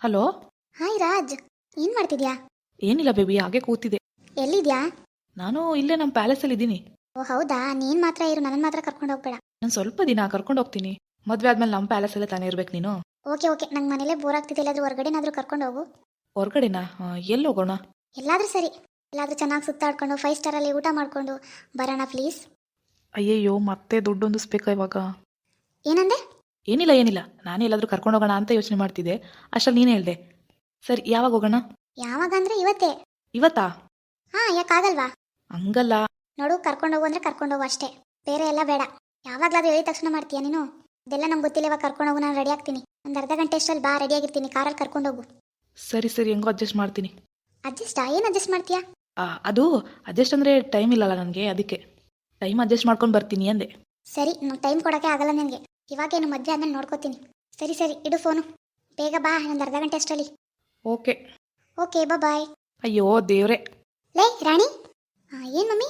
Hello? Hi Raj ಏನ್ ಮಾಡ್ತಿದ್ಯಾ? ಏನಿಲ್ಲ ಬೇಬಿ ಹಾಗೆ ಕೂತಿದೆ ಎಲ್ಲಿದ್ಯಾ? ನಾನು ಇಲ್ಲೇ ನಮ್ಮ ಪ್ಯಾಲೇಸಲ್ಲಿ ಇದ್ದೀನಿ. ಓ ಹೌದಾ? ನೀನ್ ಮಾತ್ರ ಇರು ನನ್ನ ಮಾತ್ರ ಕರ್ಕೊಂಡು ಹೋಗ್ಬೇಡ. ನಾನು ಸ್ವಲ್ಪ ದಿನ ಕರ್ಕೊಂಡು ಹೋಗ್ತೀನಿ. ಮದ್ವೆ ಆದ್ಮೇಲೆ ನಮ್ಮ ಪ್ಯಾಲೇಸಲ್ಲೇ ತಾನೇ ಇರ್ಬೇಕು ನೀನು? Okay okay. ನಂಗೆ ಮನೇಲೆ ಬೋರ್ ಆಗ್ತಿದೆ. ಎಲ್ಲಾದ್ರೂ ಹೊರಗಡೆನಾದ್ರೂ ಕರ್ಕೊಂಡು ಹೋಗು. ಹೊರಗಡೆನಾ? ಎಲ್ಲಿ ಹೋಗೋಣ? ಎಲ್ಲಾದ್ರೂ ಸರಿ. ಎಲ್ಲಾದ್ರೂ ಚೆನ್ನಾಗಿ ಸುತ್ತಾಡ್ಕೊಂಡು ಫೈವ್ ಸ್ಟಾರ್ ಅಲ್ಲಿ ಊಟ ಮಾಡ್ಕೊಂಡು ಬರೋಣ ಪ್ಲೀಸ್ ಅಯ್ಯಯ್ಯೋ ಮತ್ತೆ ದುಡ್ಡು ಹೊಂದಿಸ್ಬೇಕಾ ಇವಾಗ? ಏನಂದೆ? ಏನಿಲ್ಲ ಏನಿಲ್ಲ. ನಾನೇ ಎಲ್ಲಾದ್ರೂ ಕರ್ಕೊಂಡು ಹೋಗೋಣ ಅಂತ ಯೋಚನೆ ಮಾಡ್ತಿದ್ದೆ. ಅಷ್ಟರಲ್ಲಿ ನೀನೇ ಹೇಳ್ದೆ. ಸರಿ ಯಾವಾಗ ಹೋಗೋಣ? ಯಾವಾಗ ಅಂದ್ರೆ ಇವತ್ತೇ. ಇವತ್ತಾ? ಹಾ ಯಾಕಾಗಲ್ವಾ ಹಂಗಲ್ಲ. ನೋಡು ಕರ್ಕೊಂಡು ಹೋಗು ಅಂದ್ರೆ ಕರ್ಕೊಂಡು ಹೋಗು ಅಷ್ಟೇ. ಬೇರೆ ಎಲ್ಲ ಬೇಡ. ಯಾವಾಗ್ಲಾದ್ರೂ ಹೇಳಿದ ತಕ್ಷಣ ಮಾಡ್ತೀಯ ನೀನು? ಇದೆಲ್ಲ ನಮ್ಗೆ ಗೊತ್ತಿಲ್ಲ ಇವಾಗ ಕರ್ಕೊಂಡು ಹೋಗು ನಾನು ರೆಡಿ ಆಗ್ತೀನಿ. ಒಂದು ಅರ್ಧ ಗಂಟೆ ಅಷ್ಟರಲ್ಲಿ ಬಾ ರೆಡಿ ಆಗಿರ್ತೀನಿ. ಕಾರಲ್ಲಿ ಕರ್ಕೊಂಡು ಹೋಗು. ಸರಿ ಸರಿ. ಹೆಂಗೋ ಅಡ್ಜಸ್ಟ್ ಮಾಡ್ತೀನಿ. ಅಡ್ಜಸ್ಟಾ ಏನು ಅಡ್ಜಸ್ಟ್ ಮಾಡ್ತೀಯಾ? ಆ, ಅದು ಅಡ್ಜಸ್ಟ್ ಅಂದರೆ ಟೈಮ್ ಇಲ್ಲಲ್ಲ ನನಗೆ ಅದಕ್ಕೆ. ಟೈಮ್ ಅಡ್ಜಸ್ಟ್ ಮಾಡ್ಕೊಂಡು ಬರ್ತೀನಿ ಅಂದೆ. ಸರಿ ನಂಗೆ ಟೈಮ್ ಕೊಡೋಕೆ ಆಗಲ್ಲ ನನಗೆ ಇವಾಗೇನು ಮದುವೆ ಆದ್ಮೇಲೆ ನೋಡ್ಕೋತೀನಿ. ಸರಿ ಸರಿ ಇಡು ಫೋನು ಬೇಗ ಬಾ ಒಂದು ಅರ್ಧ ಗಂಟೆ ಅಷ್ಟರಲ್ಲಿ. ಓಕೆ. ಓಕೆ ಬಾ ಬಾಯ್ ಅಯ್ಯೋ ದೇವ್ರೆ. ಲೇ ರಾಣಿ. ಏನು ಮಮ್ಮಿ?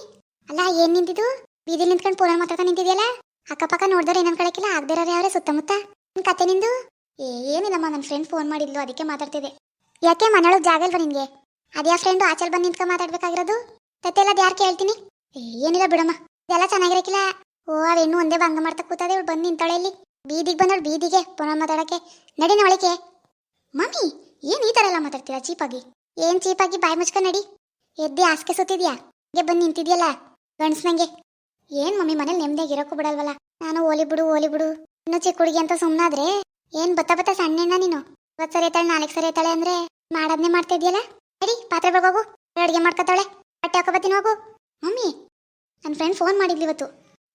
ಅಲ್ಲ ಏನು ನಿಂತಿದ್ದು? ಬೀದಿ ನಿಂತ್ಕೊಂಡು ಪೂರ ಮಾತಾಡ್ತಾ ನಿಂತಿದ್ಯಲ್ಲ? ಅಕ್ಕಪಕ್ಕ ನೋಡಿದ್ರೆ ಏನು ಅನ್ಕೊಳಕಿಲ್ಲ ಆಗ್ದಿರೋರು ಯಾವ್ರೆ ಸುತ್ತಮುತ್ತ. ನಿನ್ ಕತೆ ನಿಂದು? ಏ ಏನಿಲ್ಲಮ್ಮ ನನ್ನ ಫ್ರೆಂಡ್ ಫೋನ್ ಮಾಡಿದ್ಲು ಅದಕ್ಕೆ ಮಾತಾಡ್ತಿದ್ದೆ. ಯಾಕೆ ಮನೆಯೊಳಗೆ ಜಾಗ ಇಲ್ವಾ ನಿನ್ಗೆ? ಅದ್ಯಾ ಫ್ರೆಂಡು ಆಚೆಲ್ ಬಂದು ನಿಂತ್ಕೊಂಡು ಮಾತಾಡ್ಬೇಕಾಗಿರೋದು? ತತ್ತೆಲ್ಲ ಎಲ್ಲ ಯಾರು ಕೇಳ್ತೀನಿ? ಏನಿಲ್ಲ ಬಿಡಮ್ಮ. ಇದೆಲ್ಲ ಚೆನ್ನಾಗಿರಕಿಲ್ಲ. ಓ ಅವೇನು ಒಂದೇ ಭಂಗ ಮಾಡ್ತಾ ಕೂತದೆ, ಇವಳು ಬಂದು ನಿಂತಾಳೆ ಇಲ್ಲಿ. ಬೀದಿಗೆ ಬಂದಳು ಬೀದಿಗೆ, ಪುನಃ ಮಾತಾಡಕ್ಕೆ. ನಡಿನ ಒಳಗೆ ಮಮ್ಮಿ, ಏನ್ ಈ ಥರ ಎಲ್ಲ ಮಾತಾಡ್ತೀರಾ ಚೀಪಾಗಿ? ಏನ್ ಚೀಪಾಗಿ ಬಾಯಿ ಮುಚ್ಕ ನಡಿ. ಎದ್ದೆ ಆಸ್ಕೆ ಸುತ್ತಿದ್ಯಾ ಹೀಗೆ ಬಂದು ನಿಂತಿದ್ಯಲ್ಲ? ಗಂಡ್ಸ್ನಂಗೆ ಏನ್ ಮಮ್ಮಿ, ಮನೇಲಿ ನೆಮ್ಮದಿಯಾಗಿ ಇರೋಕ್ಕೂ ಬಿಡಲ್ವಲ್ಲ? ನಾನು ಓಲಿ ಬಿಡು ಓಲಿ ಬಿಡು. ಇನ್ನು ಚಿಕ್ಕ ಹುಡುಗಿ ಅಂತ ಸುಮ್ಮನಾದ್ರೆ ಏನ್ ಬತ್ತ ಬತ್ತ ಸಣ್ಣ ನೀನು? ಇವತ್ತು ಸರಿ ಐತಾಳೆ ನಾಲ್ಕು ಸರಿ ಐತಾಳೆ ಅಂದ್ರೆ ಮಾಡೋದ್ನೇ ಮಾಡ್ತಾ ಇದೆಯಲ್ಲ? ನಡಿ ಪಾತ್ರೆ ಹೋಗು ಅಡುಗೆ ಮಾಡ್ಕೊತಾಳೆ. ಬಟ್ಟೆ ಹಾಕೋಬತ್ತೀನಿ ಹೋಗು. ಮಮ್ಮಿ ನನ್ನ ಫ್ರೆಂಡ್ ಫೋನ್ ಮಾಡಿದ್ಲಿ ಇವತ್ತು.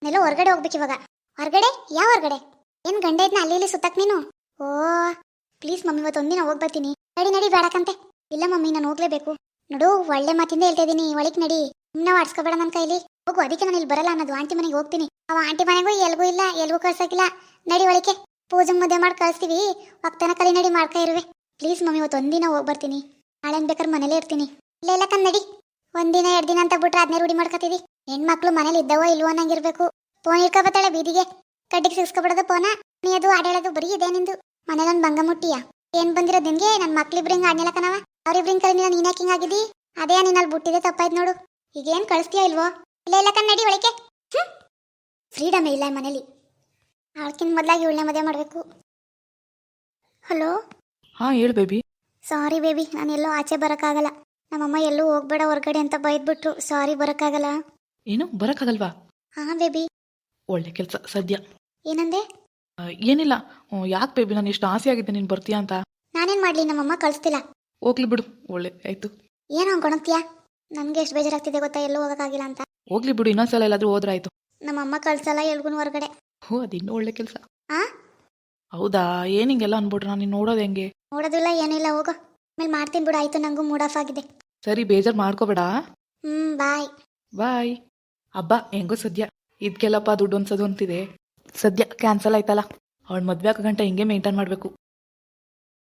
ನಾನೆಲ್ಲೋ ಹೊರಗಡೆ ಹೋಗ್ಬೇಕು ಇವಾಗ. ಹೊರಗಡೆ? ಯಾವ ಹೊರಗಡೆ? ಏನ್ ಗಂಡ ಇದ್ನ ಅಲ್ಲಿ ಇಲ್ಲಿ ಸುತ್ತಕ್ ನೀನು? ಓ ಪ್ಲೀಸ್ ಮಮ್ಮಿ, ಇವತ್ತು ಒಂದಿನ ಹೋಗಿ ಬರ್ತೀನಿ. ನಡಿ ನಡಿ ಬೇಡಕಂತೆ ಇಲ್ಲ ಮಮ್ಮಿ, ನಾನು ಹೋಗ್ಲೇಬೇಕು. ನೋಡು, ಒಳ್ಳೆ ಮಾತಿಂದ ಹೇಳ್ತಾ ಇದೀನಿ. ಒಳಗ್ ನಡಿ. ಸುಮ್ಮನೆ ಆಡ್ಸ್ಕೊಬೇಡ ನನ್ನ ಕೈಲಿ. ಹೋಗು, ಅದಕ್ಕೆ ನಾನು ಇಲ್ಲಿ ಬರಲ್ಲ ಅನ್ನೋದು. ಆಂಟಿ ಮನೆಗೆ ಹೋಗ್ತೀನಿ. ಅವ ಆಂಟಿ ಮನೆಗೂ ಎಲ್ಗೂ ಇಲ್ಲ, ಎಲ್ಗೂ ಕಳ್ಸಕ್ಕಿಲ್ಲ. ನಡಿ ಒಳಗೆ ಪೂಜೆ ಮುದ್ದೆ ಮಾಡಿ ಕಳಿಸ್ತೀವಿ. ಒಕ್ತನ ಕಲಿ ನಡಿ ಮಾಡ್ಕೊ ಇರುವೆ. ಪ್ಲೀಸ್ ಮಮ್ಮಿ, ಇವತ್ತು ಒಂದಿನ ಹೋಗಿ ಬರ್ತೀನಿ. ನಾಳೆ ಬೇಕಾದ್ರೆ ಮನೇಲೇ ಇರ್ತೀನಿ. ಇಲ್ಲ ಇಲ್ಲ ಕಣ್, ನಡಿ. ಒಂದಿನ, ಎರಡು ದಿನ ಅಂತ ಬಿಟ್ರೆ ಅದನ್ನೇ ರೂಢಿ ಮಾಡ್ಕೊತೀವಿ. ಹೆಣ್ಮಕ್ಳು ಮನೇಲಿ ಇದ್ದವೋ ಇಲ್ವೋ ಅನ್ನಂಗಿರ್ಬೇಕು. ಫೋನ್ ಇಟ್ಕೊಬತ್ತಾಳೆ ಬೀದಿಗೆ. ಕಡ್ಡಿಗೆ ಸಿಗಿಸ್ಕೊಬಿಡೋದು ಫೋನ. ಅದು ಆಡಾಡೋದು ಬರೀ ಇದೆ ನಿಂದು. ಮನೇಲೊಂದು ಭಂಗ ಮುಟ್ಟಿಯಾ? ಏನ್ ಬಂದಿರೋ ನಿನ್ಗೆ? ನನ್ನ ಮಕ್ಳಿಬ್ರು ಬ್ರಿಂಗ್ ಆಡ್ನಿಲ್ಲ ಕಣವ ಅವ್ರಿಬ್ರು ಕಲಿನಿಲ್ಲ ನೀನ್ ಯಾಕೆ ಹಿಂಗಾಗಿದ್ದಿ ಅದೇ ನೀನು ಅಲ್ಲಿ ಬುಟ್ಟಿದೆ ತಪ್ಪಾಯ್ತು ನೋಡು. ಈಗೇನ್ ಕಳಿಸ್ತೀಯ ಇಲ್ವೋ? ಇಲ್ಲ ಇಲ್ಲ ಕನ್ನಡಿ ಒಳಗೆ ಫ್ರೀಡಮ್ ಇಲ್ಲ ಮನೇಲಿ. ಅವಳಕ್ಕಿಂತ ಮೊದಲಾಗಿ ಇವಳನ್ನೇ ಮದುವೆ ಮಾಡಬೇಕು. ಹಲೋ? ಹಾ ಹೇಳು ಬೇಬಿ. ಸಾರಿ ಬೇಬಿ ನಾನು ಎಲ್ಲೋ ಆಚೆ ಬರೋಕ್ಕಾಗಲ್ಲ. ನಮ್ಮಮ್ಮ ಎಲ್ಲೂ ಹೋಗ್ಬೇಡ ಹೊರಗಡೆ ಅಂತ ಬೈದ್ಬಿಟ್ರು. ಸಾರಿ ಬರೋಕ್ಕಾಗಲ್ಲ. ಏನು ಬರೋಕ್ಕಾಗಲ್ವಾ? ಹಾಂ ಬೇಬಿ. ಒಳ್ಳೆ ಕೆಲಸ ಸದ್ಯ. ಏನಂದೆ? ಆ, ಏನಿಲ್ಲ. ಯಾಕೆ ಬೇಬಿ ನಾನು ಎಷ್ಟು ಆಸೆ ಆಗಿದ್ದೆ ನೀನು ಬರ್ತೀಯಾ ಅಂತ. ನಾನೇನ್ ಮಾಡ್ಲಿ ನಮ್ಮಮ್ಮ ಕಳಿಸ್ತಿಲ್ಲ. ಹೋಗ್ಲಿ ಬಿಡು. ಒಳ್ಳೆ ಆಯ್ತು. ಏನು ಅನ್ಕೊಳಕ್ತೀಯಾ ನನ್ಗೆ ಎಷ್ಟು ಬೇಜಾರಾಗ್ತಿದೆ ಗೊತ್ತಾ ಎಲ್ಲೂ ಹೋಗಕ್ಕಾಗಿಲ್ಲ ಅಂತ. ಹೋಗ್ಲಿ ಬಿಡು ಇನ್ನೊಂದ್ಸಲ ಎಲ್ಲಾದ್ರೂ ಹೋದ್ರಾಯ್ತು ನಮ್ಮಮ್ಮ ಕಳ್ಸಲ್ಲ ಎಲ್ಗೂ ಹೊರಗಡೆ. ಹೋ ಅದಿನ್ನೂ ಒಳ್ಳೆ ಕೆಲಸ. ಆ? ಹೌದಾ? ಏನು ಹಿಂಗೆಲ್ಲ ಅನ್ಬಿಟ್ರೆ ನಾನು ನೋಡೋದ್ ಹೆಂಗೆ? ನೋಡೋದಿಲ್ಲ ಏನಿಲ್ಲ ಹೋಗೋ. ಆಮೇಲೆ ಮಾಡ್ತೀನಿ ಬಿಡು ಆಯ್ತು ನಂಗೂ ಮೂಡ್ ಆಫ್ ಆಗಿದೆ. ಸರಿ ಬೇಜಾರು ಮಾಡ್ಕೋಬೇಡ. ಹ್ಮ್ ಬಾಯ್. ಬಾಯ್. ಹಬ್ಬ ಹೆಂಗೋ ಸದ್ಯ. ಇದಕ್ಕೆಲ್ಲಪ್ಪ ದುಡ್ಡು ಅಂತಿದೆ ಸದ್ಯ ಕ್ಯಾನ್ಸಲ್ ಆಯ್ತಲ್ಲ. ಅವಳ ಮದ್ವೆ ಆಗೋ ಗಂಟೆ ಹಿಂಗೆ ಮೇಂಟೈನ್ ಮಾಡಬೇಕು.